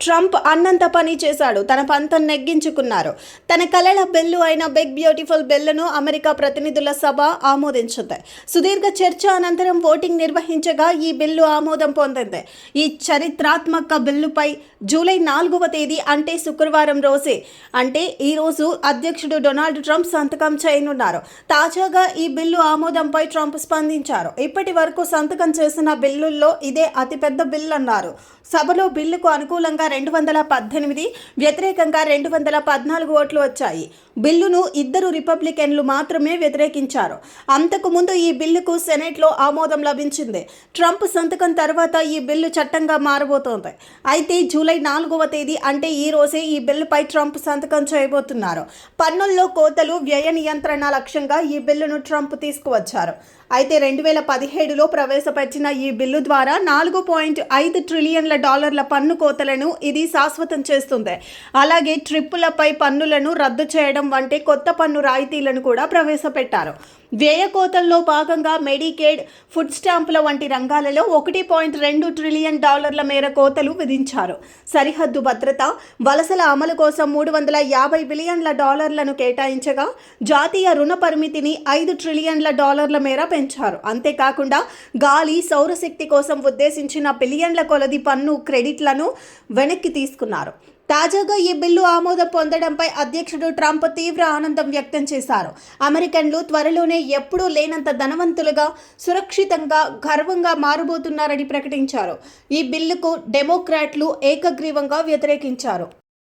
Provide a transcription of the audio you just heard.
Trump అన్నంత పని చేశాడు. తన పంతం నెగ్గించుకున్నారు. తన కళల బిల్లు అయిన బిగ్ బ్యూటిఫుల్ బిల్లును అమెరికా ప్రతినిధుల సభ ఆమోదించింది. సుదీర్ఘ చర్చ అనంతరం ఓటింగ్ నిర్వహించగా ఈ బిల్లు ఆమోదం పొందింది. ఈ చరిత్రాత్మక బిల్లుపై జూలై నాలుగవ తేదీ అంటే శుక్రవారం రోజే అంటే ఈరోజు అధ్యక్షుడు డొనాల్డ్ ట్రంప్ సంతకం చేయనున్నారు. తాజాగా ఈ బిల్లు ఆమోదంపై ట్రంప్ స్పందించారు. ఇప్పటి వరకు సంతకం చేసిన బిల్లుల్లో ఇదే అతిపెద్ద బిల్లు అన్నారు సభలో బిల్లుకు అనుకూలంగా రెండు వందల పద్దెనిమిది వ్యతిరేకంగా రెండు వందల పద్నాలుగు ఓట్లు వచ్చాయి. బిల్లును ఇద్దరు రిపబ్లికన్లు మాత్రమే వ్యతిరేకించారు. అంతకుముందు ఈ బిల్లుకు సెనెట్లో ఆమోదం లభించింది. ట్రంప్ సంతకం తర్వాత ఈ బిల్లు చట్టంగా మారబోతోంది. అయితే జూలై నాలుగవ తేదీ అంటే ఈ రోజే ఈ బిల్లుపై ట్రంప్ సంతకం చేయబోతున్నారు. పన్నుల్లో కోతలు వ్యయ నియంత్రణ లక్ష్యంగా ఈ బిల్లును ట్రంప్ తీసుకువచ్చారు. అయితే రెండు వేల పదిహేడులో ప్రవేశపెట్టిన ఈ బిల్లు ద్వారా నాలుగు పాయింట్ ఐదు ట్రిలియన్ల డాలర్ల పన్ను కోతలను ఇది శాశ్వతం చేస్తుంది. అలాగే ట్రిప్పులపై పన్నులను రద్దు చేయడం వంటి కొత్త పన్ను రాయితీలను కూడా ప్రవేశపెట్టారు. వ్యయ కోతల్లో భాగంగా మెడికేడ్ ఫుడ్ స్టాంపుల వంటి రంగాలలో ఒకటి పాయింట్ రెండు ట్రిలియన్ డాలర్ల మేర కోతలు విధించారు. సరిహద్దు భద్రత వలసల అమలు కోసం మూడు వందల యాభై బిలియన్ల డాలర్లను కేటాయించగా జాతీయ రుణ పరిమితిని ఐదు ట్రిలియన్ల డాలర్ల మేర పెంచారు. అంతేకాకుండా గాలి సౌరశక్తి కోసం ఉద్దేశించిన బిలియన్ల కొలది పన్ను క్రెడిట్లను వెనక్కి తీసుకున్నారు. తాజాగా ఈ బిల్లు ఆమోదం పొందడంపై అధ్యక్షుడు ట్రంప్ తీవ్ర ఆనందం వ్యక్తం చేశారు. అమెరికన్లు త్వరలోనే ఎప్పుడూ లేనంత ధనవంతులుగా సురక్షితంగా గర్వంగా మారబోతున్నారని ప్రకటించారు. ఈ బిల్లుకు డెమోక్రాట్లు ఏకగ్రీవంగా వ్యతిరేకించారు.